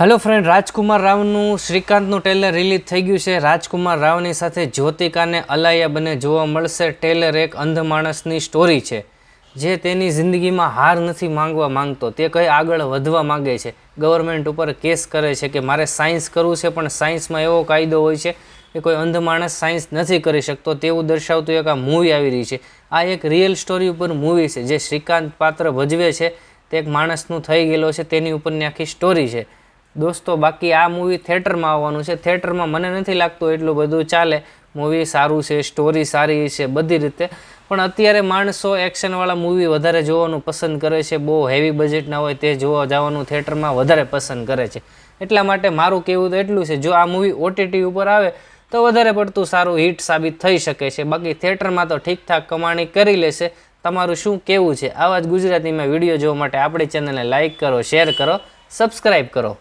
Hello friend રાજકુમાર રાવનું શ્રીકાંતનું trailer release થઈ ગયું છે. રાજકુમાર રાવની સાથે જ્યોતિકાને અલાયા બને જોવા મળશે. ટ્રેલર એક અંધ માણસની સ્ટોરી છે, જે તેની જિંદગીમાં હાર નથી માંગવા માંગતો. તે કંઈ આગળ વધવા માંગે છે. ગવર્મેન્ટ ઉપર કેસ કરે છે કે મારે સાયન્સ કરવું છે, પણ સાયન્સમાં એવો કાયદો હોય છે કે કોઈ અંધ માણસ સાયન્સ નથી કરી શકતો. તેવું દર્શાવતું એક આ મૂવી આવી રહી છે. આ એક રિયલ સ્ટોરી ઉપર મૂવી છે, જે શ્રીકાંત પાત્ર ભજવે છે. તે એક માણસનું થઈ ગયેલો છે, તેની ઉપરની આખી સ્ટોરી છે. દોસ્તો, બાકી આ મૂવી થિયેટરમાં આવવાનું છે. થિયેટરમાં મને નથી લાગતું એટલું બધું ચાલે. મૂવી સારું છે સ્ટોરી સારી છે, બધી રીતે. પણ અત્યારે માણસો એક્શનવાળા મૂવી વધારે જોવાનું પસંદ કરે છે. બહુ હેવી બજેટના હોય તે જોવા જવાનું થિયેટરમાં વધારે પસંદ કરે છે. એટલા માટે મારું કહેવું તો એટલું છે, જો આ મૂવી ઓટીટી ઉપર આવે, તો વધારે પડતું સારું હિટ સાબિત થઈ શકે છે. બાકી થિયેટરમાં તો ઠીકઠાક કમાણી કરી લેશે. તમારું શું કહેવું છે? આવા જ ગુજરાતીમાં વીડિયો જોવા માટે આપણી ચેનલને લાઇક કરો શેર કરો સબસ્ક્રાઈબ કરો.